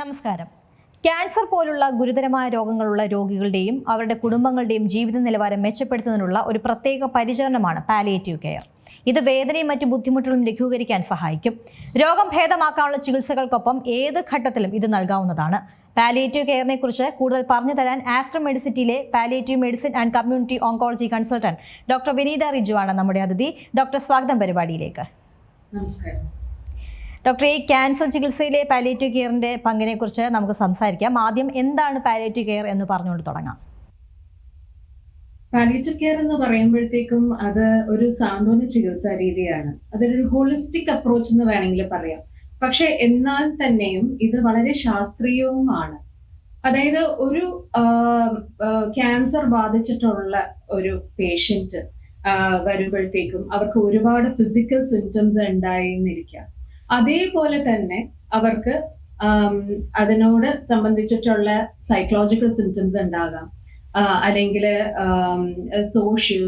നമസ്കാരം. ക്യാൻസർ പോലുള്ള ഗുരുതരമായ രോഗങ്ങളുള്ള രോഗികളുടെയും അവരുടെ കുടുംബങ്ങളുടെയും ജീവിത നിലവാരം മെച്ചപ്പെടുത്തുന്നതിനുള്ള ഒരു പ്രത്യേക പരിചരണമാണ് പാലിയേറ്റീവ് കെയർ ഇത് വേദനയും മറ്റ് ബുദ്ധിമുട്ടുകളും ലഘൂകരിക്കാൻ സഹായിക്കും. രോഗം ഭേദമാക്കാനുള്ള ചികിത്സകൾക്കൊപ്പം ഏത് ഘട്ടത്തിലും ഇത് നൽകാവുന്നതാണ്. പാലിയേറ്റീവ് കെയറിനെ കുറിച്ച് കൂടുതൽ പറഞ്ഞു തരാൻ Aster മെഡിസിറ്റിയിലെ palliative medicine and community oncology consultant doctor Vineetha Riju ആണ് നമ്മുടെ അതിഥി. ഡോക്ടർ സ്വാഗതം പരിപാടിയിലേക്ക്. നമസ്കാരം. ഡോക്ടർ ഈ ക്യാൻസർ ചികിത്സയിലെ പാലിയേറ്റീവ് കെയറിന്റെ പങ്കിനെ കുറിച്ച് നമുക്ക് സംസാരിക്കാം. ആദ്യം എന്താണ് പാലിയേറ്റീവ് കെയർ എന്ന് പറഞ്ഞുകൊണ്ട് തുടങ്ങാം. പാലിയേറ്റീവ് കെയർ എന്ന് പറയുമ്പോഴത്തേക്കും അത് ഒരു സാന്ത്വന ചികിത്സാ രീതിയാണ്. അതൊരു ഹോളിസ്റ്റിക് അപ്രോച്ച് എന്ന് വേണമെങ്കിൽ പറയാം. പക്ഷെ എന്നാൽ തന്നെയും ഇത് വളരെ ശാസ്ത്രീയവുമാണ്. അതായത് ഒരു ക്യാൻസർ ബാധിച്ചിട്ടുള്ള ഒരു പേഷ്യന്റ് വരുമ്പോഴത്തേക്കും അവർക്ക് ഒരുപാട് ഫിസിക്കൽ സിംറ്റംസ് ഉണ്ടായിരുന്നിരിക്കാം. അതേപോലെ തന്നെ അവർക്ക് അതിനോട് സംബന്ധിച്ചിട്ടുള്ള സൈക്കോളജിക്കൽ സിംറ്റംസ് ഉണ്ടാകാം. അല്ലെങ്കിൽ സോഷ്യൽ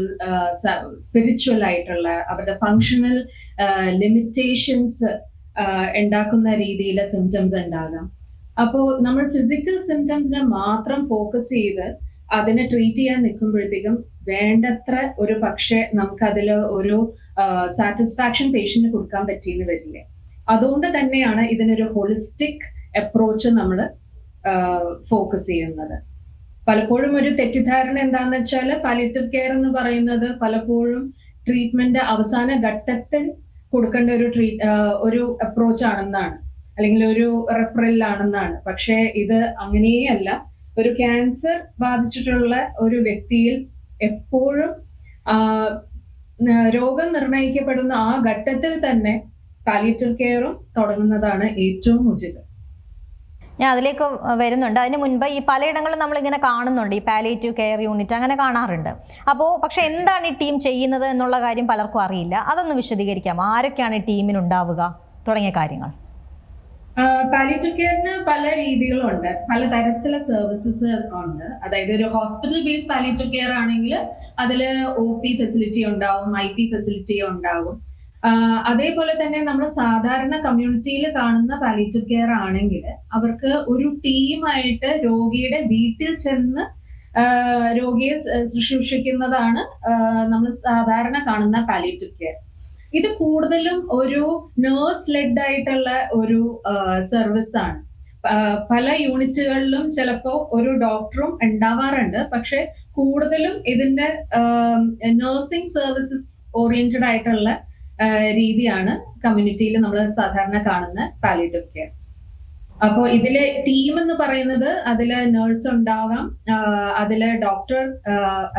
സ്പിരിച്വൽ ആയിട്ടുള്ള അവരുടെ ഫങ്ഷണൽ ലിമിറ്റേഷൻസ് ഉണ്ടാക്കുന്ന രീതിയിലെ സിംറ്റംസ് ഉണ്ടാകാം. അപ്പോൾ നമ്മൾ ഫിസിക്കൽ സിംറ്റംസിനെ മാത്രം ഫോക്കസ് ചെയ്ത് അതിനെ ട്രീറ്റ് ചെയ്യാൻ നിൽക്കുമ്പോഴത്തേക്കും വേണ്ടത്ര ഒരു പക്ഷേ നമുക്കതിൽ ഒരു സാറ്റിസ്ഫാക്ഷൻ പേഷ്യന്റിന് കൊടുക്കാൻ പറ്റിയെന്ന് വരില്ല? അതുകൊണ്ട് തന്നെയാണ് ഇതിനൊരു ഹോളിസ്റ്റിക് അപ്രോച്ച് നമ്മൾ ഫോക്കസ് ചെയ്യുന്നത്. പലപ്പോഴും ഒരു തെറ്റിദ്ധാരണ എന്താണെന്ന് വെച്ചാൽ പാലിറ്റീവ് കെയർ എന്ന് പറയുന്നത് പലപ്പോഴും ട്രീറ്റ്മെന്റ് അവസാന ഘട്ടത്തിൽ കൊടുക്കേണ്ട ഒരു ട്രീ ഒരു അപ്രോച്ച് ആണെന്നാണ്. അല്ലെങ്കിൽ ഒരു റെഫറൽ ആണെന്നാണ്. പക്ഷേ ഇത് അങ്ങനെയല്ല. ഒരു ക്യാൻസർ ബാധിച്ചിട്ടുള്ള ഒരു വ്യക്തിയിൽ എപ്പോഴും രോഗം നിർണയിക്കപ്പെടുന്ന ആ ഘട്ടത്തിൽ തന്നെ പാലിറ്റീവ് കെയറും തുടങ്ങുന്നതാണ് ഏറ്റവും ഉചിതം. ഞാൻ അതിലേക്ക് വരുന്നുണ്ട്. അതിന് മുൻപ് ഈ പലയിടങ്ങളും നമ്മൾ ഇങ്ങനെ കാണുന്നുണ്ട്. ഈ പാലിയേറ്റീവ് കെയർ യൂണിറ്റ് അങ്ങനെ കാണാറുണ്ട്. അപ്പോൾ പക്ഷെ എന്താണ് ഈ ടീം ചെയ്യുന്നത് എന്നുള്ള കാര്യം പലർക്കും അറിയില്ല. അതൊന്ന് വിശദീകരിക്കാം. ആരൊക്കെയാണ് ഈ ടീമിന് ഉണ്ടാവുക? തുടങ്ങിയ കാര്യങ്ങൾ. പാലിയേറ്റീവ് കെയറിന് പല രീതികളുണ്ട്. പല തരത്തിലുള്ള സർവീസസ് ഉണ്ട്. അതായത് ഒരു ഹോസ്പിറ്റൽ ബേസ്ഡ് പാലിയേറ്റീവ് കെയർ ആണെങ്കിൽ അതിൽ ഒ പി ഫെസിലിറ്റി ഉണ്ടാവും ഐ പി ഫെസിലിറ്റി ഉണ്ടാവും. അതേപോലെ തന്നെ നമ്മൾ സാധാരണ കമ്മ്യൂണിറ്റിയിൽ കാണുന്ന പാലിറ്റീവ് കെയർ ആണെങ്കിൽ അവർക്ക് ഒരു ടീമായിട്ട് രോഗിയുടെ വീട്ടിൽ ചെന്ന് രോഗിയെ ശുശ്രൂഷിക്കുന്നതാണ് നമ്മൾ സാധാരണ കാണുന്ന പാലിറ്റീവ് കെയർ ഇത് കൂടുതലും ഒരു നേഴ്സ് ലെഡ് ആയിട്ടുള്ള ഒരു സർവീസ് ആണ്. പല യൂണിറ്റുകളിലും ചിലപ്പോൾ ഒരു ഡോക്ടറും ഉണ്ടാവാറുണ്ട്. പക്ഷെ കൂടുതലും ഇതിന്റെ നഴ്സിംഗ് സർവീസസ് ഓറിയന്റഡ് ആയിട്ടുള്ള രീതിയാണ് കമ്മ്യൂണിറ്റിയിൽ നമ്മൾ സാധാരണ കാണുന്ന പാലിയേറ്റീവ് കെയർ അപ്പോൾ ഇതിലെ ടീം എന്ന് പറയുന്നത് അതിൽ നേഴ്സ് ഉണ്ടാകാം. അതിൽ അതിൽ ഡോക്ടർ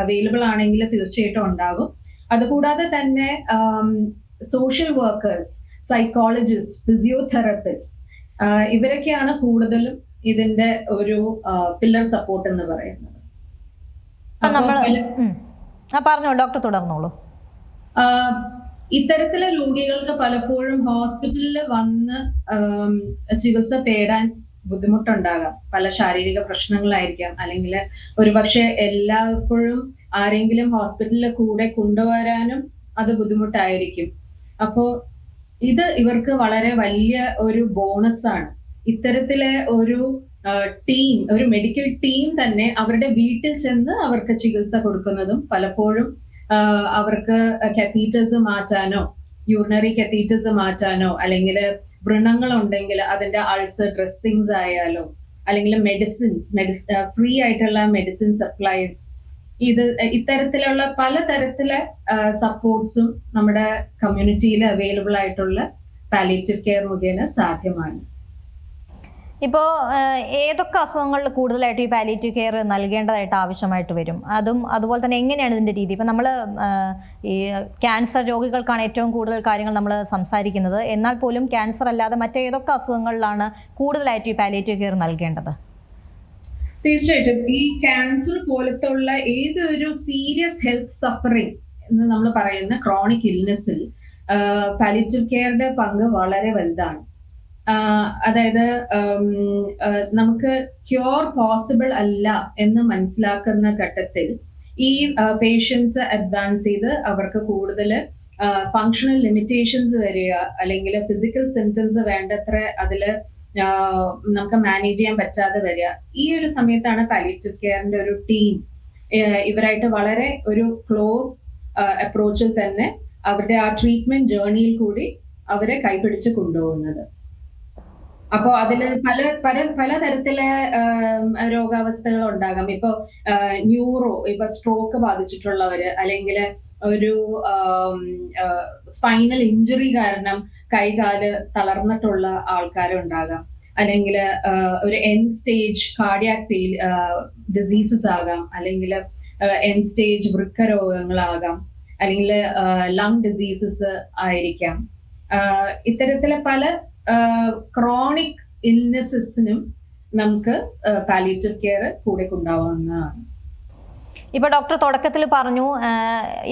അവൈലബിൾ ആണെങ്കിൽ തീർച്ചയായിട്ടും ഉണ്ടാകും. അതുകൂടാതെ തന്നെ സോഷ്യൽ വർക്കേഴ്സ് സൈക്കോളജിസ്റ്റ് ഫിസിയോതെറപ്പിസ്റ്റ് ഇവരൊക്കെയാണ് കൂടുതലും ഇതിന്റെ ഒരു പില്ലർ സപ്പോർട്ട് എന്ന് പറയുന്നത്. പറഞ്ഞോ ഡോക്ടർ തുടർന്നോളൂ. ഇത്തരത്തിലെ രോഗികൾക്ക് പലപ്പോഴും ഹോസ്പിറ്റലിൽ വന്ന് ചികിത്സ തേടാൻ ബുദ്ധിമുട്ടുണ്ടാകാം. പല ശാരീരിക പ്രശ്നങ്ങളായിരിക്കാം. അല്ലെങ്കിൽ ഒരുപക്ഷെ എല്ലാപ്പോഴും ആരെങ്കിലും ഹോസ്പിറ്റലിൽ കൂടെ കൊണ്ടുവരാനും അത് ബുദ്ധിമുട്ടായിരിക്കും. അപ്പോൾ ഇത് ഇവർക്ക് വളരെ വലിയ ഒരു ബോണസ് ആണ് ഇത്തരത്തിലെ ഒരു ടീം ഒരു മെഡിക്കൽ ടീം തന്നെ അവരുടെ വീട്ടിൽ ചെന്ന് അവർക്ക് ചികിത്സ കൊടുക്കുന്നതും പലപ്പോഴും അവർക്ക് കത്തീറ്റേഴ്സ് മാറ്റാനോ യൂറിനറി കത്തീറ്റേഴ്സ് മാറ്റാനോ അല്ലെങ്കിൽ വ്രണങ്ങൾ ഉണ്ടെങ്കിൽ അതിന്റെ അൾസർ ഡ്രസ്സിങ്സ് ആയാലോ അല്ലെങ്കിൽ മെഡിസിൻസ് മെഡിസിൻ ഫ്രീ ആയിട്ടുള്ള മെഡിസിൻ സപ്ലൈസ് ഇത് ഇത്തരത്തിലുള്ള പലതരത്തിലെ സപ്പോർട്ട്സും നമ്മുടെ കമ്മ്യൂണിറ്റിയിൽ അവൈലബിൾ ആയിട്ടുള്ള പാലിയേറ്റീവ് കെയർ മുഖേന സാധ്യമാണ്. ഇപ്പോൾ ഏതൊക്കെ അസുഖങ്ങളിൽ കൂടുതലായിട്ട് ഈ പാലിയേറ്റീവ് കെയർ നൽകേണ്ടതായിട്ട് ആവശ്യമായിട്ട് വരും? അതും അതുപോലെ തന്നെ എങ്ങനെയാണ് ഇതിന്റെ രീതി? ഇപ്പം നമ്മൾ ഈ ക്യാൻസർ രോഗികൾക്കാണ് ഏറ്റവും കൂടുതൽ കാര്യങ്ങൾ നമ്മൾ സംസാരിക്കുന്നത്. എന്നാൽ പോലും ക്യാൻസർ അല്ലാതെ മറ്റേതൊക്കെ അസുഖങ്ങളിലാണ് കൂടുതലായിട്ട് ഈ പാലിയേറ്റീവ് കെയർ നൽകേണ്ടത്? തീർച്ചയായിട്ടും. ഈ ക്യാൻസർ പോലത്തെ ഉള്ള ഏതൊരു സീരിയസ് ഹെൽത്ത് സഫറിങ് എന്ന് നമ്മൾ പറയുന്ന ക്രോണിക് ഇൽനെസ്സിൽ പാലിറ്റീവ് കെയറിന്റെ പങ്ക് വളരെ വലുതാണ്. അതായത് നമുക്ക് ക്യൂർ പോസിബിൾ അല്ല എന്ന് മനസ്സിലാക്കുന്ന ഘട്ടത്തിൽ ഈ പേഷ്യൻസ് അഡ്വാൻസ് ചെയ്ത് അവർക്ക് കൂടുതൽ ഫങ്ഷണൽ ലിമിറ്റേഷൻസ് വരിക അല്ലെങ്കിൽ ഫിസിക്കൽ സിംറ്റംസ് വേണ്ടത്ര അതിൽ നമുക്ക് മാനേജ് ചെയ്യാൻ പറ്റാതെ വരിക. ഈ ഒരു സമയത്താണ് പാലിയേറ്റീവ് കെയറിന്റെ ഒരു ടീം ഇവരായിട്ട് വളരെ ഒരു ക്ലോസ് അപ്രോച്ചിൽ തന്നെ അവരുടെ ആ ട്രീറ്റ്മെന്റ് ജേർണിയിൽ കൂടി അവരെ കൈപിടിച്ച് കൊണ്ടുപോകുന്നത്. അപ്പോൾ അതിൽ പല പല പലതരത്തിലെ രോഗാവസ്ഥകൾ ഉണ്ടാകാം. ഇപ്പൊ ന്യൂറോ ഇപ്പൊ സ്ട്രോക്ക് ബാധിച്ചിട്ടുള്ളവര് അല്ലെങ്കിൽ ഒരു സ്പൈനൽ ഇഞ്ചുറി കാരണം കൈകാൽ തളർന്നിട്ടുള്ള ആൾക്കാരുണ്ടാകാം അല്ലെങ്കിൽ ഒരു end stage cardiac fail diseases ആകാം. അല്ലെങ്കിൽ എൻ സ്റ്റേജ് വൃക്ക രോഗങ്ങളാകാം അല്ലെങ്കിൽ ലങ് ഡിസീസസ് ആയിരിക്കാം. ഇത്തരത്തിലെ പല ക്രോണിക് ഇൽനെസസിനും നമുക്ക് പാലിയേറ്റീവ് കെയർ കൂടെ കൊണ്ടുപോകാവുന്നതാണ് ഇപ്പോൾ ഡോക്ടർ തുടക്കത്തിൽ പറഞ്ഞു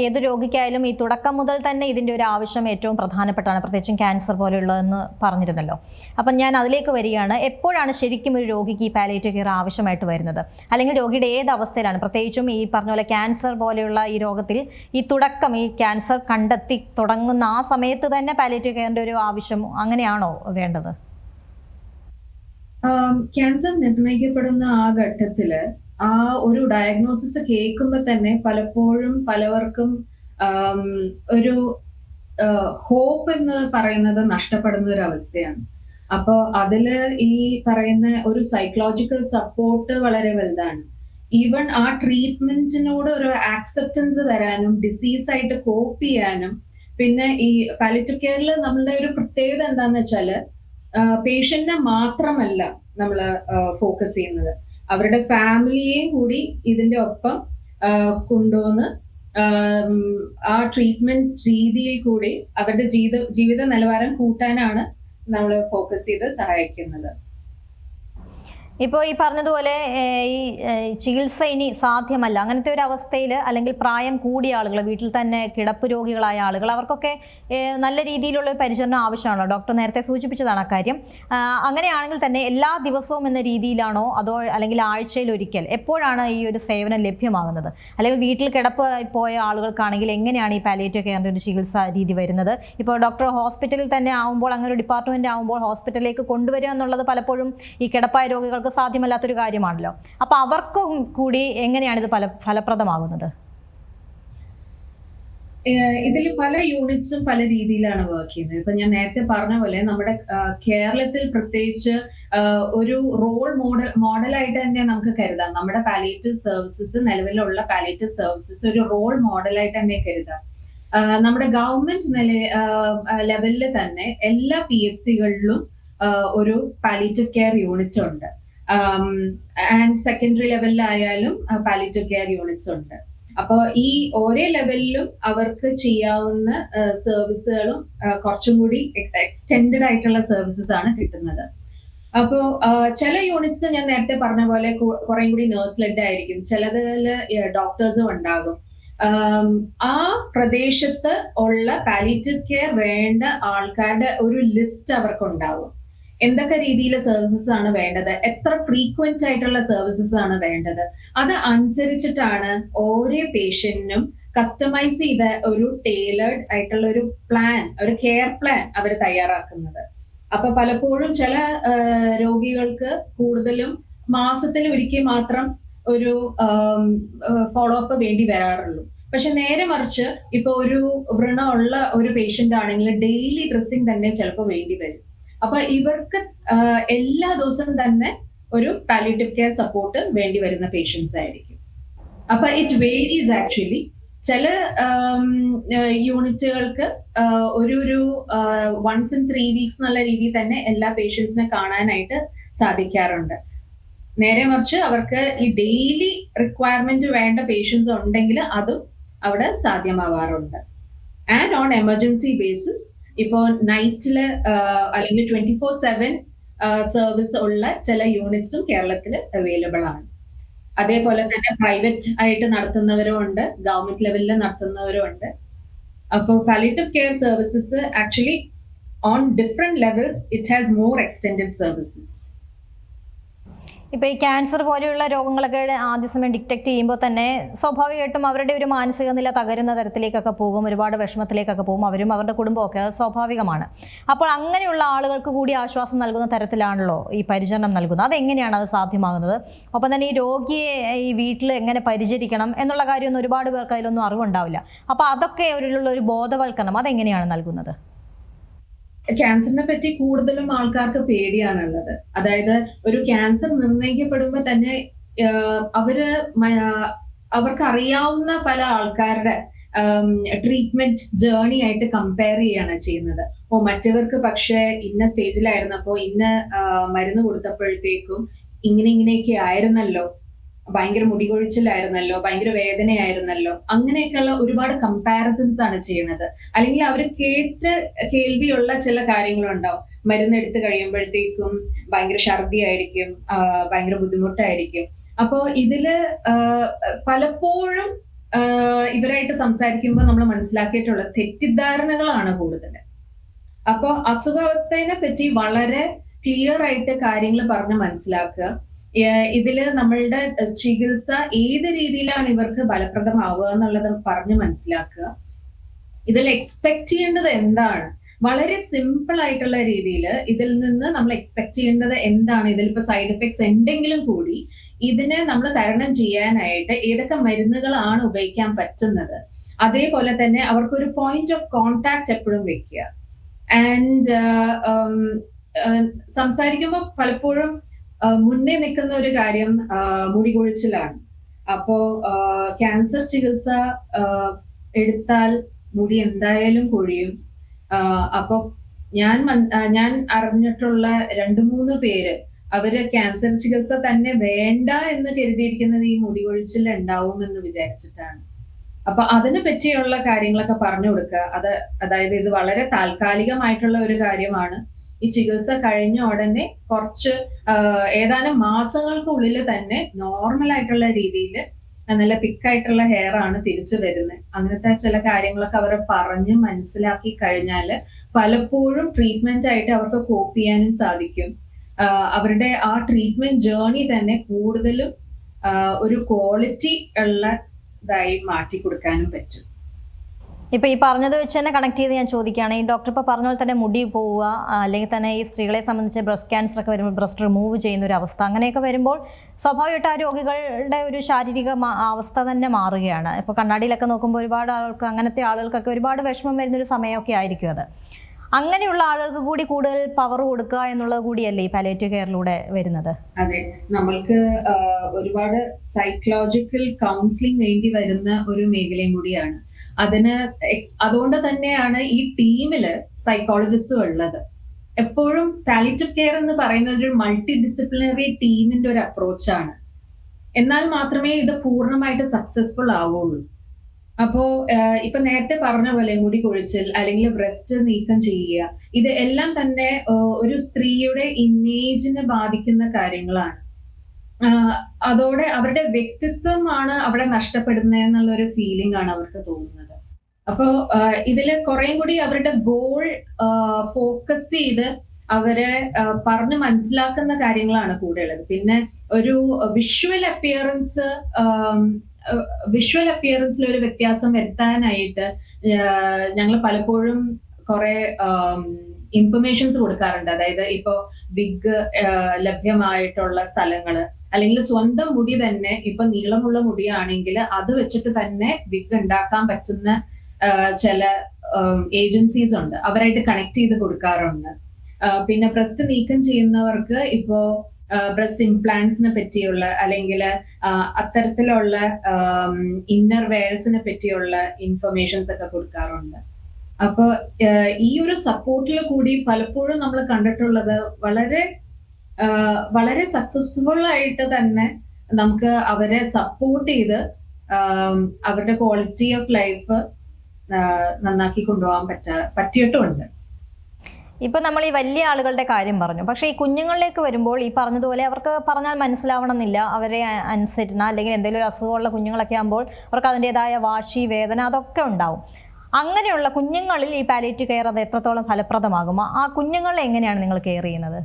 ഏത് രോഗിക്കായാലും ഈ തുടക്കം മുതൽ തന്നെ ഇതിന്റെ ഒരു ആവശ്യം ഏറ്റവും പ്രധാനപ്പെട്ടാണ് പ്രത്യേകിച്ചും ക്യാൻസർ പോലെയുള്ളതെന്ന് പറഞ്ഞിരുന്നല്ലോ. അപ്പം ഞാൻ അതിലേക്ക് വരികയാണ്. എപ്പോഴാണ് ശരിക്കും ഒരു രോഗിക്ക് ഈ പാലേറ്റീവ് കെയർ ആവശ്യമായിട്ട് വരുന്നത്? അല്ലെങ്കിൽ രോഗിയുടെ ഏത് അവസ്ഥയിലാണ്? പ്രത്യേകിച്ചും ഈ പറഞ്ഞ പോലെ ക്യാൻസർ പോലെയുള്ള ഈ രോഗത്തിൽ ഈ തുടക്കം ഈ ക്യാൻസർ കണ്ടെത്തി തുടങ്ങുന്ന ആ സമയത്ത് തന്നെ പാലേറ്റീവ് കെയറിന്റെ ഒരു ആവശ്യം അങ്ങനെയാണോ വേണ്ടത്? ക്യാൻസർ നിർണയിക്കപ്പെടുന്ന ആ ഘട്ടത്തിൽ ആ ഒരു ഡയഗ്നോസിസ് കേൾക്കുമ്പോൾ തന്നെ പലപ്പോഴും പലവർക്കും ഒരു ഹോപ്പ് എന്ന് പറയുന്നത് നഷ്ടപ്പെടുന്ന ഒരു അവസ്ഥയാണ്. അപ്പോൾ അതിൽ ഈ പറയുന്ന ഒരു സൈക്കോളജിക്കൽ സപ്പോർട്ട് വളരെ വലുതാണ്. ഈവൻ ആ ട്രീറ്റ്മെന്റിനോട് ഒരു ആക്സെപ്റ്റൻസ് വരാനും ഡിസീസ് ആയിട്ട് കോപ്പ് ചെയ്യാനും പിന്നെ ഈ പാലിറ്റീവ് കെയറിൽ നമ്മളുടെ ഒരു പ്രത്യേകത എന്താന്ന് വെച്ചാൽ പേഷ്യന്റിനെ മാത്രമല്ല നമ്മൾ ഫോക്കസ് ചെയ്യുന്നത്. അവരുടെ ഫാമിലിയെയും കൂടി ഇതിന്റെ ഒപ്പം കൊണ്ടുവന്ന് ആ ട്രീറ്റ്മെന്റ് രീതിയിൽ കൂടി അവരുടെ ജീവിത ജീവിത നിലവാരം കൂട്ടാനാണ് നമ്മൾ ഫോക്കസ് ചെയ്ത് സഹായിക്കുന്നത്. ഇപ്പോൾ ഈ പറഞ്ഞതുപോലെ ഈ ചികിത്സ ഇനി സാധ്യമല്ല. അങ്ങനത്തെ ഒരു അവസ്ഥയിൽ അല്ലെങ്കിൽ പ്രായം കൂടിയ ആളുകൾ വീട്ടിൽ തന്നെ കിടപ്പ് രോഗികളായ ആളുകൾ അവർക്കൊക്കെ നല്ല രീതിയിലുള്ള പരിചരണം ആവശ്യമാണോ ഡോക്ടർ നേരത്തെ സൂചിപ്പിച്ചതാണ് അക്കാര്യം. അങ്ങനെയാണെങ്കിൽ തന്നെ എല്ലാ ദിവസവും എന്ന രീതിയിലാണോ അതോ അല്ലെങ്കിൽ ആഴ്ചയിൽ ഒരിക്കൽ എപ്പോഴാണ് ഈ ഒരു സേവനം ലഭ്യമാകുന്നത്? അല്ലെങ്കിൽ വീട്ടിൽ കിടപ്പ് പോയ ആളുകൾക്കാണെങ്കിൽ എങ്ങനെയാണ് ഈ പാലിയേറ്റീവ് കെയറിന്റെ ഒരു ചികിത്സ രീതി വരുന്നത്? ഇപ്പോൾ ഡോക്ടർ ഹോസ്പിറ്റലിൽ തന്നെ ആവുമ്പോൾ അങ്ങനെ ഒരു ഡിപ്പാർട്ട്മെന്റ് ആവുമ്പോൾ ഹോസ്പിറ്റലിലേക്ക് കൊണ്ടുവരിക എന്നുള്ളത് പലപ്പോഴും ഈ കിടപ്പായ രോഗികൾക്ക് സാധ്യമല്ലാത്തൊരു കാര്യമാണല്ലോ. അപ്പോൾ അവർക്കും കൂടി എങ്ങനെയാണ് ഇത് ഫല ഫലപ്രദമാകുന്നത്? ഇതിൽ പല യൂണിറ്റ്സും പല രീതിയിലാണ് വർക്ക് ചെയ്യുന്നത്. ഇപ്പൊ ഞാൻ നേരത്തെ പറഞ്ഞ പോലെ നമ്മുടെ കേരളത്തിൽ പ്രത്യേകിച്ച് ഒരു റോൾ മോഡൽ മോഡലായിട്ട് തന്നെ നമുക്ക് കരുതാം. നമ്മുടെ പാലിയേറ്റീവ് സർവീസസ് നിലവിലുള്ള പാലിയേറ്റീവ് സർവീസസ് ഒരു റോൾ മോഡലായിട്ട് തന്നെ കരുതാം. നമ്മുടെ ഗവൺമെന്റ് നില ലെവലിൽ തന്നെ എല്ലാ പി എച്ച് സികളിലും ഒരു പാലിയേറ്റീവ് കെയർ യൂണിറ്റ് ഉണ്ട്. ആൻഡ് സെക്കൻഡറി ലെവലിലായാലും പാലിയേറ്റീവ് കെയർ യൂണിറ്റ്സ് ഉണ്ട്. അപ്പോൾ ഈ ഓരോ ലെവലിലും അവർക്ക് ചെയ്യാവുന്ന സർവീസുകളും കുറച്ചും കൂടി എക്സ്റ്റെൻഡഡ് ആയിട്ടുള്ള സർവീസസ് ആണ് കിട്ടുന്നത്. അപ്പോൾ ചില യൂണിറ്റ്സ് ഞാൻ നേരത്തെ പറഞ്ഞ പോലെ കുറേ കൂടി നേഴ്സ് ലെഡ് ആയിരിക്കും. ചിലതിൽ ഡോക്ടേഴ്സും ഉണ്ടാകും. ആ പ്രദേശത്ത് ഉള്ള പാലിറ്റീവ് കെയർ വേണ്ട ആൾക്കാരുടെ ഒരു ലിസ്റ്റ് അവർക്കുണ്ടാവും എന്തൊക്കെ രീതിയിലെ സർവീസസ് ആണ് വേണ്ടത്? എത്ര ഫ്രീക്വന്റ് ആയിട്ടുള്ള സർവീസസ് ആണ് വേണ്ടത്? അത് അനുസരിച്ചിട്ടാണ് ഓരോ പേഷ്യന്റിനും കസ്റ്റമൈസ് ചെയ്ത ഒരു ടൈലേർഡ് ആയിട്ടുള്ള ഒരു പ്ലാൻ ഒരു കെയർ പ്ലാൻ അവർ തയ്യാറാക്കുന്നത്. അപ്പൊ പലപ്പോഴും ചില രോഗികൾക്ക് കൂടുതലും മാസത്തിൽ ഒരിക്കൽ മാത്രം ഒരു ഫോളോ അപ്പ് വേണ്ടി വരാറുള്ളൂ. പക്ഷെ നേരെ മറിച്ച് ഇപ്പൊ ഒരു വ്രണമുള്ള ഒരു പേഷ്യന്റ് ആണെങ്കിൽ ഡെയിലി ഡ്രസ്സിങ് തന്നെ ചിലപ്പോൾ വേണ്ടി വരും. അപ്പൊ ഇവർക്ക് എല്ലാ ദിവസവും തന്നെ ഒരു പാലിയേറ്റീവ് കെയർ സപ്പോർട്ട് വേണ്ടി വരുന്ന പേഷ്യൻസ് ആയിരിക്കും. അപ്പൊ ഇറ്റ് വേരീസ് ആക്ച്വലി ചില യൂണിറ്റുകൾക്ക് ഒരു ഒരു വൺസ് ഇൻ ത്രീ വീക്സ് എന്നുള്ള രീതിയിൽ തന്നെ എല്ലാ പേഷ്യൻസിനെ കാണാനായിട്ട് സാധിക്കാറുണ്ട്. നേരെ മറിച്ച് അവർക്ക് ഈ ഡെയിലി റിക്വയർമെന്റ് വേണ്ട പേഷ്യൻസ് ഉണ്ടെങ്കിൽ അതും അവിടെ സാധ്യമാവാറുണ്ട്. ആൻഡ് ഓൺ എമർജൻസി ബേസിസ് ഇപ്പോൾ നൈറ്റിൽ അല്ലെങ്കിൽ ട്വന്റി ഫോർ സെവൻ സർവീസ് ഉള്ള ചില യൂണിറ്റ്സും കേരളത്തിൽ അവൈലബിൾ ആണ്. അതേപോലെ തന്നെ പ്രൈവറ്റ് ആയിട്ട് നടത്തുന്നവരും ഉണ്ട് ഗവൺമെന്റ് ലെവലിൽ നടത്തുന്നവരും ഉണ്ട്. അപ്പോൾ palliative care services actually on different levels it has more extended services ഇപ്പോൾ ഈ ക്യാൻസർ പോലെയുള്ള രോഗങ്ങളൊക്കെ ആദ്യ സമയം ഡിറ്റക്ട് ചെയ്യുമ്പോൾ തന്നെ സ്വാഭാവികമായിട്ടും അവരുടെ ഒരു മാനസിക നില തകരുന്ന തരത്തിലേക്കൊക്കെ പോകും ഒരുപാട് വിഷമത്തിലേക്കൊക്കെ പോകും അവരും അവരുടെ കുടുംബമൊക്കെ അത് സ്വാഭാവികമാണ്. അപ്പോൾ അങ്ങനെയുള്ള ആളുകൾക്ക് കൂടി ആശ്വാസം നൽകുന്ന തരത്തിലാണല്ലോ ഈ പരിചരണം നൽകുന്നത്. അതെങ്ങനെയാണ് അത് സാധ്യമാകുന്നത്? ഒപ്പം തന്നെ ഈ രോഗിയെ ഈ വീട്ടിൽ എങ്ങനെ പരിചരിക്കണം എന്നുള്ള കാര്യമൊന്നും ഒരുപാട് പേർക്ക് അതിലൊന്നും അറിവുണ്ടാവില്ല. അപ്പോൾ അതൊക്കെ ഒരു ഒരു ബോധവൽക്കരണം അതെങ്ങനെയാണ് നൽകുന്നത്? ക്യാൻസറിനെ പറ്റി കൂടുതലും ആൾക്കാർക്ക് പേടിയാണുള്ളത്. അതായത് ഒരു ക്യാൻസർ നിർണയിക്കപ്പെടുമ്പോൾ തന്നെ അവർ അവർക്ക് അറിയാവുന്ന പല ആൾക്കാരുടെ ട്രീറ്റ്മെന്റ് ജേർണി ആയിട്ട് കമ്പയർ ചെയ്യാണ് ചെയ്യുന്നത്. ഓ മറ്റവർക്ക് പക്ഷേ ഇന്ന സ്റ്റേജിലായിരുന്നപ്പോ ഇന്ന മരുന്ന് കൊടുത്തപ്പോഴത്തേക്കും ഇങ്ങനെ ഇങ്ങനെയൊക്കെ ആയിരുന്നല്ലോ. ഭയങ്കര മുടികൊഴിച്ചിലായിരുന്നല്ലോ ഭയങ്കര വേദനയായിരുന്നല്ലോ അങ്ങനെയൊക്കെയുള്ള ഒരുപാട് കമ്പാരിസൺസ് ആണ് ചെയ്യുന്നത്. അല്ലെങ്കിൽ അവർ കേട്ട് കേൾവിയുള്ള ചില കാര്യങ്ങളുണ്ടാവും. മരുന്ന് എടുത്തു കഴിയുമ്പോഴത്തേക്കും ഭയങ്കര ഛർദിയായിരിക്കും ഭയങ്കര ബുദ്ധിമുട്ടായിരിക്കും. അപ്പോ ഇതിൽ പലപ്പോഴും ഇവരായിട്ട് സംസാരിക്കുമ്പോൾ നമ്മൾ മനസ്സിലാക്കിയിട്ടുള്ള തെറ്റിദ്ധാരണകളാണ് കൂടുതൽ അപ്പോ അസുഖാവസ്ഥയെ പറ്റി വളരെ ക്ലിയർ ആയിട്ട് കാര്യങ്ങൾ പറഞ്ഞ് മനസ്സിലാക്കുക. ഇതിൽ നമ്മളുടെ ചികിത്സ ഏത് രീതിയിലാണ് ഇവർക്ക് ഫലപ്രദമാവുക എന്നുള്ളത് പറഞ്ഞ് മനസ്സിലാക്കുക. ഇതിൽ എക്സ്പെക്ട് ചെയ്യേണ്ടത് എന്താണ്? വളരെ സിമ്പിൾ ആയിട്ടുള്ള രീതിയിൽ ഇതിൽ നിന്ന് നമ്മൾ എക്സ്പെക്ട് ചെയ്യേണ്ടത് എന്താണ്? ഇതിൽ ഇപ്പൊ സൈഡ് എഫക്ട്സ് ഉണ്ടെങ്കിലും കൂടി ഇതിനെ നമ്മൾ തരണം ചെയ്യാനായിട്ട് ഏതൊക്കെ മരുന്നുകളാണ് ഉപയോഗിക്കാൻ പറ്റുന്നത്? അതേപോലെ തന്നെ അവർക്ക് ഒരു പോയിന്റ് ഓഫ് കോണ്ടാക്ട് എപ്പോഴും വെക്കുക. ആൻഡ് സംസാരിക്കുമ്പോൾ പലപ്പോഴും മുന്നേ നിൽക്കുന്ന ഒരു കാര്യം മുടി കൊഴിച്ചിലാണ് അപ്പോ ക്യാൻസർ ചികിത്സ എടുത്താൽ മുടി എന്തായാലും കൊഴിയും. അപ്പോ അപ്പൊ ഞാൻ ഞാൻ അറിഞ്ഞിട്ടുള്ള രണ്ട് മൂന്ന് പേര് അവർ ക്യാൻസർ ചികിത്സ തന്നെ വേണ്ട എന്ന് കരുതിയിരിക്കുന്നത് ഈ മുടി കൊഴിച്ചിൽ ഉണ്ടാവും എന്ന് വിചാരിച്ചിട്ടാണ്. അപ്പൊ അതിനെ പറ്റിയുള്ള കാര്യങ്ങളൊക്കെ പറഞ്ഞു കൊടുക്കുക. അത് അതായത് ഇത് വളരെ താൽക്കാലികമായിട്ടുള്ള ഒരു കാര്യമാണ്. ഈ ചികിത്സ കഴിഞ്ഞ ഉടനെ കുറച്ച് ഏതാനും മാസങ്ങൾക്കുള്ളിൽ തന്നെ നോർമൽ ആയിട്ടുള്ള രീതിയിൽ നല്ല തിക്കായിട്ടുള്ള ഹെയർ ആണ് തിരിച്ചു വരുന്നത് അങ്ങനത്തെ ചില കാര്യങ്ങളൊക്കെ അവർ പറഞ്ഞ് മനസ്സിലാക്കി കഴിഞ്ഞാൽ പലപ്പോഴും ട്രീറ്റ്മെന്റ് ആയിട്ട് അവർക്ക് കോപ്പ് ചെയ്യാനും സാധിക്കും. അവരുടെ ആ ട്രീറ്റ്മെന്റ് ജേർണി തന്നെ കൂടുതലും ഒരു ക്വാളിറ്റി ഉള്ളതായി മാറ്റി കൊടുക്കാനും പറ്റും. ഇപ്പൊ ഈ പറഞ്ഞത് വെച്ച് തന്നെ കണക്ട് ചെയ്ത് ഞാൻ ചോദിക്കുകയാണ്. ഈ ഡോക്ടർ ഇപ്പോൾ പറഞ്ഞ പോലെ തന്നെ മുടി പോവുക അല്ലെങ്കിൽ തന്നെ ഈ സ്ത്രീകളെ സംബന്ധിച്ച് ബ്രസ്റ്റ് ക്യാൻസർ ഒക്കെ വരുമ്പോൾ ബ്രസ്റ്റ് റിമൂവ് ചെയ്യുന്ന ഒരു അവസ്ഥ അങ്ങനെയൊക്കെ വരുമ്പോൾ സ്വാഭാവികമായിട്ട് ആ രോഗികളുടെ ഒരു ശാരീരിക അവസ്ഥ തന്നെ മാറുകയാണ്. ഇപ്പോൾ കണ്ണാടിയിലൊക്കെ നോക്കുമ്പോൾ ഒരുപാട് ആൾക്ക് അങ്ങനത്തെ ആളുകൾക്കൊക്കെ ഒരുപാട് വിഷമം വരുന്നൊരു സമയമൊക്കെ ആയിരിക്കും അത്. അങ്ങനെയുള്ള ആളുകൾക്ക് കൂടി കൂടുതൽ പവർ കൊടുക്കുക എന്നുള്ളത് കൂടിയല്ലേ ഈ പാലേറ്റീവ് കെയറിലൂടെ വരുന്നത്? അതെ. നമ്മൾക്ക് ഒരുപാട് സൈക്കോളജിക്കൽ കൗൺസിലിംഗ് വേണ്ടി വരുന്ന ഒരു മേഖലയും കൂടിയാണ്. അതിന് അതുകൊണ്ട് തന്നെയാണ് ഈ ടീമിൽ സൈക്കോളജിസ്റ്റും ഉള്ളത്. എപ്പോഴും പാലിറ്റീവ് കെയർ എന്ന് പറയുന്നത് ഒരു മൾട്ടി ഡിസിപ്ലിനറി ടീമിന്റെ ഒരു അപ്രോച്ചാണ് എന്നാൽ മാത്രമേ ഇത് പൂർണമായിട്ട് സക്സസ്ഫുൾ ആവുള്ളൂ. അപ്പോ ഇപ്പൊ നേരത്തെ പറഞ്ഞ പോലെ മുടി കൊഴിച്ചിൽ അല്ലെങ്കിൽ ബ്രസ്റ്റ് നീക്കം ചെയ്യുക ഇത് എല്ലാം തന്നെ ഒരു സ്ത്രീയുടെ ഇമേജിനെ ബാധിക്കുന്ന കാര്യങ്ങളാണ്. അതോടെ അവരുടെ വ്യക്തിത്വമാണ് അവിടെ നഷ്ടപ്പെടുന്നത് എന്നുള്ള ഒരു ഫീലിംഗ് ആണ് അവർക്ക് തോന്നുന്നത്. അപ്പോ ഇതിൽ കുറേം കൂടി അവരുടെ ഗോൾ ഫോക്കസ് ചെയ്ത് അവരെ പറഞ്ഞ് മനസ്സിലാക്കുന്ന കാര്യങ്ങളാണ് കൂടെയുള്ളത്. പിന്നെ ഒരു വിഷ്വൽ അപ്പിയറൻസ് വിഷ്വൽ അപ്പിയറൻസിൽ ഒരു വ്യത്യാസം വരുത്താനായിട്ട് ഞങ്ങൾ പലപ്പോഴും കുറെ ഇൻഫർമേഷൻസ് കൊടുക്കാറുണ്ട്. അതായത് ഇപ്പോ ബിഗ് ലഭ്യമായിട്ടുള്ള സ്ഥലങ്ങൾ അല്ലെങ്കിൽ സ്വന്തം മുടി തന്നെ ഇപ്പൊ നീളമുള്ള മുടിയാണെങ്കിൽ അത് വെച്ചിട്ട് തന്നെ ബിഗ് ഉണ്ടാക്കാൻ പറ്റുന്ന ചില ഏജൻസീസ് ഉണ്ട്. അവരായിട്ട് കണക്ട് ചെയ്ത് കൊടുക്കാറുണ്ട്. പിന്നെ ബ്രസ്റ്റ് നീക്കം ചെയ്യുന്നവർക്ക് ഇപ്പോ ബ്രസ്റ്റ് ഇംപ്ലാന്റ്സിനെ പറ്റിയുള്ള അല്ലെങ്കിൽ അത്തരത്തിലുള്ള ഇന്നർ വെയർസിനെ പറ്റിയുള്ള ഇൻഫർമേഷൻസ് ഒക്കെ കൊടുക്കാറുണ്ട്. അപ്പോൾ ഈ ഒരു സപ്പോർട്ടിൽ കൂടി പലപ്പോഴും നമ്മൾ കണ്ടിട്ടുള്ളത് വളരെ വളരെ സക്സസ്ഫുൾ ആയിട്ട് തന്നെ നമുക്ക് അവരെ സപ്പോർട്ട് ചെയ്ത് അവരുടെ ക്വാളിറ്റി ഓഫ് ലൈഫ് നന്നാക്കി കൊണ്ടുപോകാൻ പറ്റ പറ്റിയിട്ടുമുണ്ട്. ഇപ്പൊ നമ്മൾ ഈ വലിയ ആളുകളുടെ കാര്യം പറഞ്ഞു. പക്ഷേ ഈ കുഞ്ഞുങ്ങളിലേക്ക് വരുമ്പോൾ ഈ പറഞ്ഞതുപോലെ അവർക്ക് പറഞ്ഞാൽ മനസ്സിലാവണം എന്നില്ല അവരെ അനുസരിക്കുന്ന അല്ലെങ്കിൽ എന്തെങ്കിലും ഒരു അസുഖമുള്ള കുഞ്ഞുങ്ങളൊക്കെ ആകുമ്പോൾ അവർക്ക് അതിന്റെതായ വാശി വേദന അതൊക്കെ ഉണ്ടാവും. അങ്ങനെയുള്ള കുഞ്ഞുങ്ങളിൽ ഈ പാലേറ്റ് കെയർ അത് എത്രത്തോളം ഫലപ്രദമാകും? ആ കുഞ്ഞുങ്ങളെ എങ്ങനെയാണ് നിങ്ങൾ കെയർ ചെയ്യുന്നത്?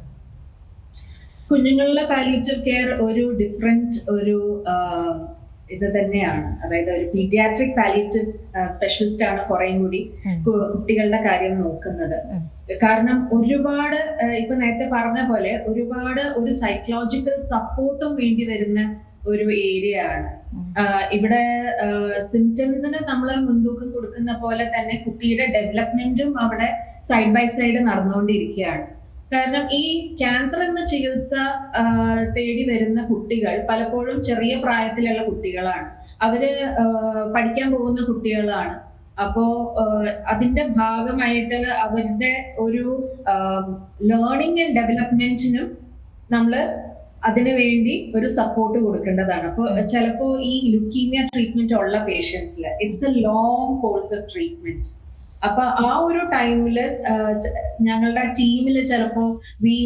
കുഞ്ഞുങ്ങളിലെ പാലിയേറ്റീവ് കെയർ ഒരു ഡിഫറെന്റ് ഒരു ഇത് തന്നെയാണ്. അതായത് ഒരു പീഡിയാട്രിക് പാലിയേറ്റീവ് സ്പെഷ്യലിസ്റ്റ് ആണ് കുറേയും കൂടി കുട്ടികളുടെ കാര്യം നോക്കുന്നത്. കാരണം ഒരുപാട് ഇപ്പൊ നേരത്തെ പറഞ്ഞ പോലെ ഒരുപാട് ഒരു സൈക്കോളജിക്കൽ സപ്പോർട്ടും വേണ്ടി വരുന്ന ഒരു ഏരിയ ആണ്. ഇവിടെ സിംറ്റംസിന് നമ്മൾ മുൻതൂക്കം കൊടുക്കുന്ന പോലെ തന്നെ കുട്ടിയുടെ ഡെവലപ്മെന്റും അവിടെ സൈഡ് ബൈ സൈഡ് നടന്നുകൊണ്ടിരിക്കുകയാണ് കാരണം ഈ ക്യാൻസർ എന്ന ചികിത്സ തേടി വരുന്ന കുട്ടികൾ പലപ്പോഴും ചെറിയ പ്രായത്തിലുള്ള കുട്ടികളാണ്. അവർ പഠിക്കാൻ പോകുന്ന കുട്ടികളാണ്. അപ്പോ അതിന്റെ ഭാഗമായിട്ട് അവരുടെ ഒരു ലേണിംഗ് ആൻഡ് ഡെവലപ്മെന്റിനും നമ്മൾ അതിനു വേണ്ടി ഒരു സപ്പോർട്ട് കൊടുക്കേണ്ടതാണ്. അപ്പോൾ ചിലപ്പോ ഈ ലുക്കീമിയ ട്രീറ്റ്മെന്റ് ഉള്ള പേഷ്യൻസിൽ it's a long course of treatment അപ്പൊ ആ ഒരു ടൈമിൽ ഞങ്ങളുടെ ടീമിൽ ചിലപ്പോ we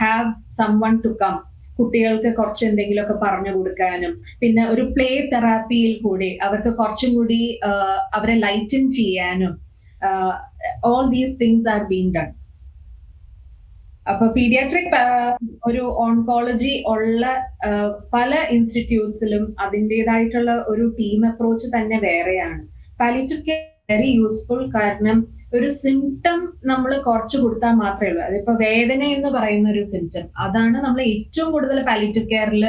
have someone to come. കുട്ടികൾക്ക് കുറച്ച് എന്തെങ്കിലുമൊക്കെ പറഞ്ഞു കൊടുക്കാനും. പിന്നെ ഒരു പ്ലേ തെറാപ്പിയിൽ കൂടി അവർക്ക് കുറച്ചും കൂടി അവരെ ലൈറ്റൻ ചെയ്യാനും. All these things are being done അപ്പൊ പീഡിയാട്രിക് ഒരു ഓൺകോളജി ഉള്ള പല ഇൻസ്റ്റിറ്റ്യൂട്ട്സിലും അതിന്റെതായിട്ടുള്ള ഒരു ടീം അപ്രോച്ച് തന്നെ വേറെയാണ്. പാലിറ്റീവ് കെയർ വെരി യൂസ്ഫുൾ കാരണം ഒരു സിംറ്റം നമ്മൾ കുറച്ച് കൊടുത്താൽ മാത്രമേ ഉള്ളൂ. അതിപ്പോ വേദന എന്ന് പറയുന്ന ഒരു സിംറ്റം അതാണ് നമ്മൾ ഏറ്റവും കൂടുതൽ പാലിറ്റീവ് കെയറിൽ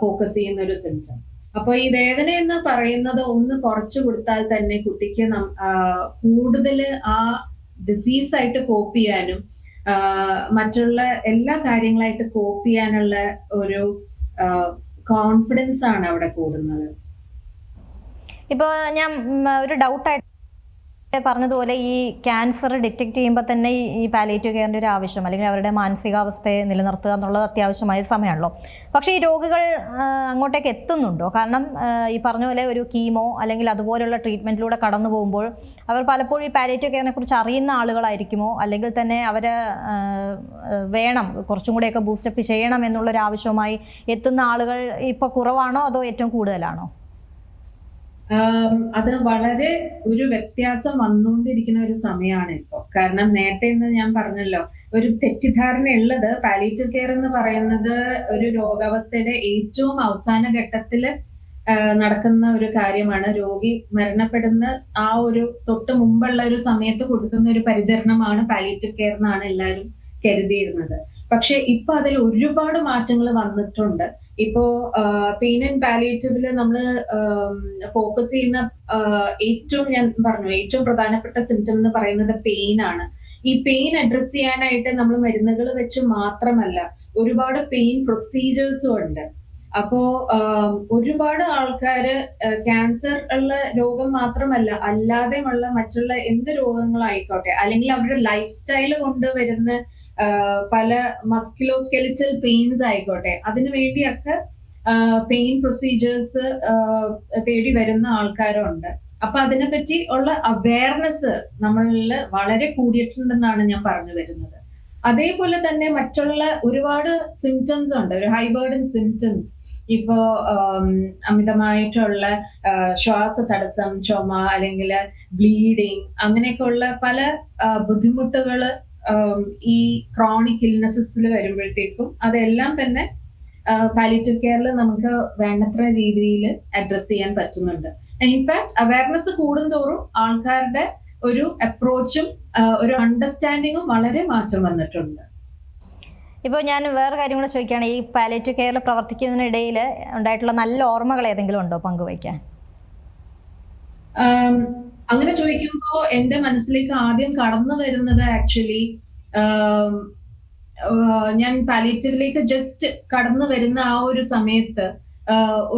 ഫോക്കസ് ചെയ്യുന്ന ഒരു സിംറ്റം അപ്പൊ ഈ വേദന എന്ന് പറയുന്നത് ഒന്ന് കുറച്ച് കൊടുത്താൽ തന്നെ കുട്ടിക്ക് കൂടുതൽ ആ ഡിസീസ് ആയിട്ട് കോപ്പ് ചെയ്യാനും മറ്റുള്ള എല്ലാ കാര്യങ്ങളായിട്ട് കോപ്പ് ചെയ്യാനുള്ള ഒരു കോൺഫിഡൻസ് ആണ് അവിടെ കൂടുന്നത്. ഇപ്പോൾ ഞാൻ ഒരു ഡൗട്ടായിട്ട് പറഞ്ഞതുപോലെ ഈ ക്യാൻസർ ഡിറ്റക്ട് ചെയ്യുമ്പോൾ തന്നെ ഈ- പാലേറ്റീവ് പാലിയേറ്റീവ് കെയറിന്റെ ഒരു ആവശ്യം അല്ലെങ്കിൽ അവരുടെ മാനസികാവസ്ഥയെ നിലനിർത്തുക എന്നുള്ളത് അത്യാവശ്യമായ സമയമാണല്ലോ. പക്ഷേ ഈ രോഗികൾ അങ്ങോട്ടേക്ക് എത്തുന്നുണ്ടോ? കാരണം ഈ പറഞ്ഞ പോലെ ഒരു കീമോ അല്ലെങ്കിൽ അതുപോലുള്ള ട്രീറ്റ്മെന്റിലൂടെ കടന്നു പോകുമ്പോൾ അവർ പലപ്പോഴും ഈ പാലിയേറ്റീവ് കെയറിനെ കുറിച്ച് അറിയുന്ന ആളുകളായിരിക്കുമോ? അല്ലെങ്കിൽ തന്നെ അവർ വേണം കുറച്ചും കൂടെയൊക്കെ ബൂസ്റ്റപ്പ് ചെയ്യണം എന്നുള്ളൊരു ആവശ്യവുമായി എത്തുന്ന ആളുകൾ ഇപ്പോൾ കുറവാണോ? അതോ ഏറ്റവും കൂടുതലാണോ? അത് വളരെ ഒരു വ്യത്യാസം വന്നുകൊണ്ടിരിക്കുന്ന ഒരു സമയമാണ് ഇപ്പോൾ കാരണം നേരത്തെ എന്ന് ഞാൻ പറഞ്ഞല്ലോ ഒരു തെറ്റിദ്ധാരണ ഉള്ളത് പാലിയേറ്റീവ് കെയർ എന്ന് പറയുന്നത് ഒരു രോഗാവസ്ഥയുടെ ഏറ്റവും അവസാന ഘട്ടത്തിൽ നടക്കുന്ന ഒരു കാര്യമാണ്. രോഗി മരണപ്പെടുന്ന ആ ഒരു തൊട്ട് മുമ്പുള്ള ഒരു സമയത്ത് കൊടുക്കുന്ന ഒരു പരിചരണമാണ് പാലിയേറ്റീവ് കെയർ എന്നാണ് എല്ലാവരും കരുതിയിരുന്നത്. പക്ഷെ ഇപ്പൊ അതിൽ ഒരുപാട് മാറ്റങ്ങൾ വന്നിട്ടുണ്ട്. ഇപ്പോ പെയിൻ ആൻഡ് പാലിയേറ്റീവിൽ നമ്മൾ ഫോക്കസ് ചെയ്യുന്ന ഏറ്റവും ഞാൻ പറഞ്ഞു ഏറ്റവും പ്രധാനപ്പെട്ട സിംറ്റം എന്ന് പറയുന്നത് പെയിൻ ആണ്. ഈ പെയിൻ അഡ്രസ് ചെയ്യാനായിട്ട് നമ്മൾ മരുന്നുകൾ വെച്ച് മാത്രമല്ല ഒരുപാട് പെയിൻ പ്രൊസീജിയേഴ്സും ഉണ്ട്. അപ്പോ ഒരുപാട് ആൾക്കാര് ക്യാൻസർ ഉള്ള രോഗം മാത്രമല്ല അല്ലാതെയുള്ള മറ്റുള്ള എന്ത് രോഗങ്ങളായിക്കോട്ടെ അല്ലെങ്കിൽ അവരുടെ ലൈഫ് സ്റ്റൈൽ കൊണ്ട് വരുന്ന ആ, പല മസ്കുലോ സ്കെലിറ്റൽ പെയിൻസ് ആയിക്കോട്ടെ. അതിനു വേണ്ടിയൊക്കെ പെയിൻ പ്രൊസീജിയേഴ്സ് തേടി വരുന്ന ആൾക്കാരുണ്ട്. അപ്പൊ അതിനെപ്പറ്റി ഉള്ള അവയർനെസ് നമ്മളിൽ വളരെ കൂടിയിട്ടുണ്ടെന്നാണ് ഞാൻ പറഞ്ഞു വരുന്നത്. അതേപോലെ തന്നെ മറ്റുള്ള ഒരുപാട് സിംറ്റംസ് ഉണ്ട്. ഒരു ഹൈബേർഡൻ സിംറ്റംസ് ഇപ്പോ അമിതമായിട്ടുള്ള ശ്വാസ തടസ്സം ചുമ അല്ലെങ്കിൽ ബ്ലീഡിങ് അങ്ങനെയൊക്കെയുള്ള പല ആം, ഈ ക്രോണിക് ഇൽനസസിൽ വരുമ്പോഴത്തേക്കും അതെല്ലാം തന്നെ പാലിറ്റീവ് കെയറിൽ നമുക്ക് വേണ്ടത്ര രീതിയിൽ അഡ്രസ് ചെയ്യാൻ പറ്റുന്നുണ്ട്. ഇൻഫാക്ട് അവയർനെസ് കൂടുന്തോറും ആൾക്കാരുടെ ഒരു അപ്രോച്ചും ഒരു അണ്ടർസ്റ്റാൻഡിങ്ങും വളരെ മാറ്റം വന്നിട്ടുണ്ട്. ഇപ്പോൾ ഞാൻ വേറെ കാര്യം കൂടെ ചോദിക്കുകയാണ്. ഈ പാലേറ്റീവ് കെയറിൽ പ്രവർത്തിക്കുന്നതിനിടയിൽ ഉണ്ടായിട്ടുള്ള നല്ല ഓർമ്മകൾ ഏതെങ്കിലും ഉണ്ടോ പങ്കുവയ്ക്കാൻ? അങ്ങനെ ചോദിക്കുമ്പോൾ എന്റെ മനസ്സിലേക്ക് ആദ്യം കടന്നു വരുന്നത് ആക്ച്വലി ഞാൻ പാലിയേറ്റീവിലേക്ക് ജസ്റ്റ് കടന്നു വരുന്ന ആ ഒരു സമയത്ത്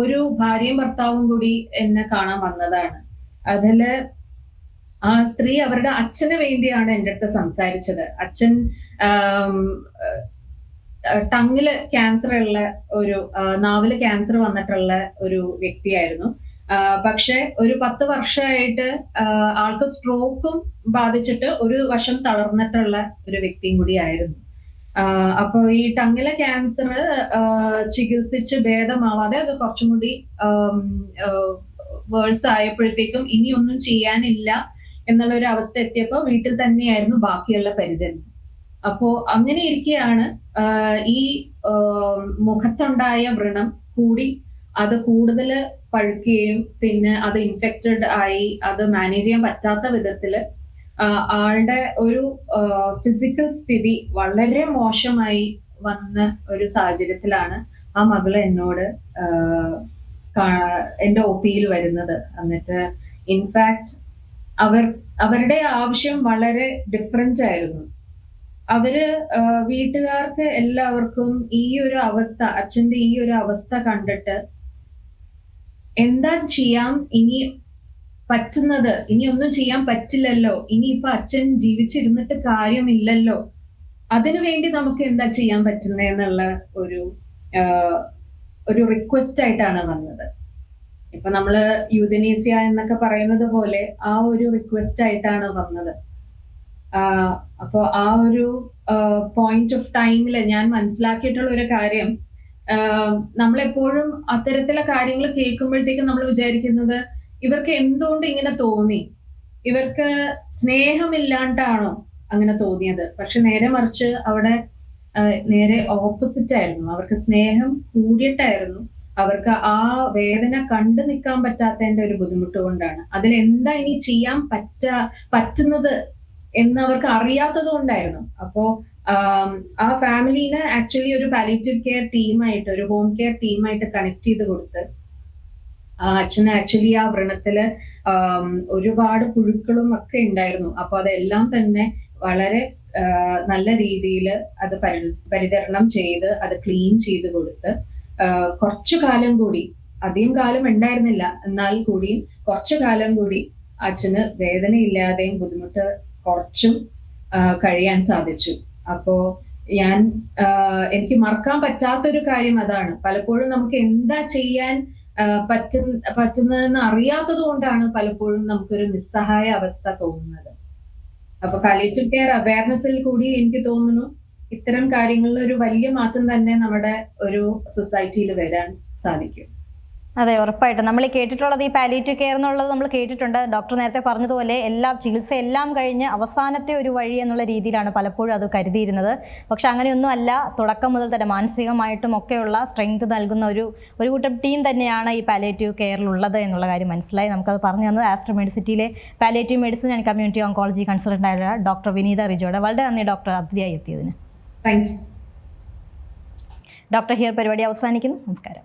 ഒരു ഭാര്യയും ഭർത്താവും കൂടി എന്നെ കാണാൻ വന്നതാണ്. അതിൽ ആ സ്ത്രീ അവരുടെ അച്ഛന് വേണ്ടിയാണ് എന്റെ അടുത്ത് സംസാരിച്ചത്. അച്ഛൻ ടങ്ങിൽ ക്യാൻസർ ഉള്ള ഒരു നാവിൽ ക്യാൻസർ വന്നിട്ടുള്ള ഒരു വ്യക്തിയായിരുന്നു. പക്ഷെ ഒരു പത്ത് വർഷമായിട്ട് ആൾക്ക് സ്ട്രോക്കും ബാധിച്ചിട്ട് ഒരു വശം തളർന്നിട്ടുള്ള ഒരു വ്യക്തിയും കൂടിയായിരുന്നു ആയിരുന്നു. അപ്പൊ ഈ ടങ്ങിലെ ക്യാൻസർ ചികിത്സിച്ച് ഭേദമാവാതെ അത് കുറച്ചും കൂടി വേഴ്സ് ആയപ്പോഴത്തേക്കും ഇനി ഒന്നും ചെയ്യാനില്ല എന്നുള്ള ഒരു അവസ്ഥ എത്തിയപ്പോൾ വീട്ടിൽ തന്നെയായിരുന്നു ബാക്കിയുള്ള പരിചരണം അപ്പോ അങ്ങനെ ഇരിക്കെയാണ് ഈ മുഖത്തുണ്ടായ വ്രണം കൂടി അത് കൂടുതൽ പഴുക്കുകയും പിന്നെ അത് ഇൻഫെക്റ്റഡ് ആയി അത് മാനേജ് ചെയ്യാൻ പറ്റാത്ത വിധത്തിൽ ആളുടെ ഒരു ഫിസിക്കൽ സ്ഥിതി വളരെ മോശമായി വന്ന ഒരു സാഹചര്യത്തിലാണ് ആ മകൾ എന്നോട് എന്റെ ഒ പിയിൽ വരുന്നത്. എന്നിട്ട് ഇൻഫാക്ട് അവർ അവരുടെ ആവശ്യം വളരെ ഡിഫറെന്റ് ആയിരുന്നു. അവർ വീട്ടുകാർക്ക് എല്ലാവർക്കും ഈ ഒരു അവസ്ഥ അച്ഛന്റെ ഈ ഒരു അവസ്ഥ കണ്ടിട്ട് എന്താ ചെയ്യാം? ഇനി പറ്റുന്നത്. ഇനി ഒന്നും ചെയ്യാൻ പറ്റില്ലല്ലോ. ഇനി ഇപ്പൊ അച്ഛൻ ജീവിച്ചിരുന്നിട്ട് കാര്യമില്ലല്ലോ. അതിനു വേണ്ടി നമുക്ക് എന്താ ചെയ്യാൻ പറ്റുന്നതെന്നുള്ള ഒരു ഒരു റിക്വസ്റ്റ് ആയിട്ടാണ് വന്നത്. ഇപ്പൊ നമ്മൾ യുദനീസിയ എന്നൊക്കെ പറയുന്നത് പോലെ ആ ഒരു റിക്വസ്റ്റ് ആയിട്ടാണ് വന്നത്. അപ്പോ ആ ഒരു പോയിന്റ് ഓഫ് ടൈമിൽ ഞാൻ മനസ്സിലാക്കിയിട്ടുള്ള ഒരു കാര്യം നമ്മളെപ്പോഴും അത്തരത്തിലെ കാര്യങ്ങൾ കേൾക്കുമ്പോഴത്തേക്കും നമ്മൾ വിചാരിക്കുന്നത് ഇവർക്ക് എന്തുകൊണ്ട് ഇങ്ങനെ തോന്നി? ഇവർക്ക് സ്നേഹമില്ലാണ്ടാണോ അങ്ങനെ തോന്നിയത്? പക്ഷെ നേരെ മറിച്ച് അവിടെ നേരെ ഓപ്പോസിറ്റ് ആയിരുന്നു. അവർക്ക് സ്നേഹം കൂടിയിട്ടായിരുന്നു. അവർക്ക് ആ വേദന കണ്ടു നിൽക്കാൻ പറ്റാത്തതിന്റെ ഒരു ബുദ്ധിമുട്ട് കൊണ്ടാണ്. അതിൽ എന്താ ഇനി ചെയ്യാൻ പറ്റ പറ്റുന്നത് എന്ന് അവർക്ക് അറിയാത്തത് കൊണ്ടായിരുന്നു. അപ്പോ ആം, ആ ഫാമിലിന് ആക്ച്വലി ഒരു പാലിറ്റീവ് കെയർ ടീമായിട്ട് ഒരു ഹോം കെയർ ടീമായിട്ട് കണക്ട് ചെയ്ത് കൊടുത്ത് അച്ഛന് ആക്ച്വലി ആ വ്രണത്തിൽ ഒരുപാട് പുഴുക്കളും ഒക്കെ ഉണ്ടായിരുന്നു. അപ്പൊ അതെല്ലാം തന്നെ വളരെ നല്ല രീതിയിൽ അത് പരി- പരിചരണം ചെയ്ത് അത് ക്ലീൻ ചെയ്ത് കൊടുത്ത് കുറച്ചു കാലം കൂടി അധികം കാലം ഉണ്ടായിരുന്നില്ല എന്നാൽ കൂടിയും കുറച്ചു കാലം കൂടി അച്ഛന് വേദനയില്ലാതെയും ബുദ്ധിമുട്ട് കുറച്ചും കഴിയാൻ സാധിച്ചു. അപ്പോ ഞാൻ എനിക്ക് മറക്കാൻ പറ്റാത്തൊരു കാര്യം അതാണ്. പലപ്പോഴും നമുക്ക് എന്താ ചെയ്യാൻ പറ്റുന്ന പറ്റുന്നതെന്ന് അറിയാത്തത് കൊണ്ടാണ് പലപ്പോഴും നമുക്കൊരു നിസ്സഹായ അവസ്ഥ തോന്നുന്നത്. അപ്പൊ പാലിയേറ്റീവ് കെയർ അവയർനെസ്സിൽ കൂടി എനിക്ക് തോന്നുന്നു ഇത്തരം കാര്യങ്ങളിൽ ഒരു വലിയ മാറ്റം തന്നെ നമ്മുടെ ഒരു സൊസൈറ്റിയിൽ വരാൻ സാധിക്കും. അതെ ഉറപ്പായിട്ടും. നമ്മൾ കേട്ടിട്ടുള്ളത് ഈ പാലിയേറ്റീവ് കെയർ എന്നുള്ളത് നമ്മൾ കേട്ടിട്ടുണ്ട്. ഡോക്ടർ നേരത്തെ പറഞ്ഞതുപോലെ എല്ലാം ചികിത്സ എല്ലാം കഴിഞ്ഞ് അവസാനത്തെ ഒരു വഴി എന്നുള്ള രീതിയിലാണ് പലപ്പോഴും അത് കരുതിയിരുന്നത്. പക്ഷെ അങ്ങനെയൊന്നും അല്ല തുടക്കം മുതൽ തന്നെ മാനസികമായിട്ടും ഒക്കെയുള്ള സ്ട്രെങ്ത് നൽകുന്ന ഒരു ഒരു കൂട്ടം ടീം തന്നെയാണ് ഈ പാലിയേറ്റീവ് കെയറിലുള്ളത് എന്നുള്ള കാര്യം മനസ്സിലായി. നമുക്കത് പറഞ്ഞു തന്നത് Aster മെഡിസിറ്റിയിലെ palliative medicine and community oncology consultant ആയ ഡോക്ടർ വിനീത റിജോയുടെ. വളരെ നന്ദി ഡോക്ടർ അതിഥിയായി എത്തിയതിന്. താങ്ക് യു ഡോക്ടർ ഹിയർ പരിപാടി അവസാനിക്കുന്നു. നമസ്കാരം.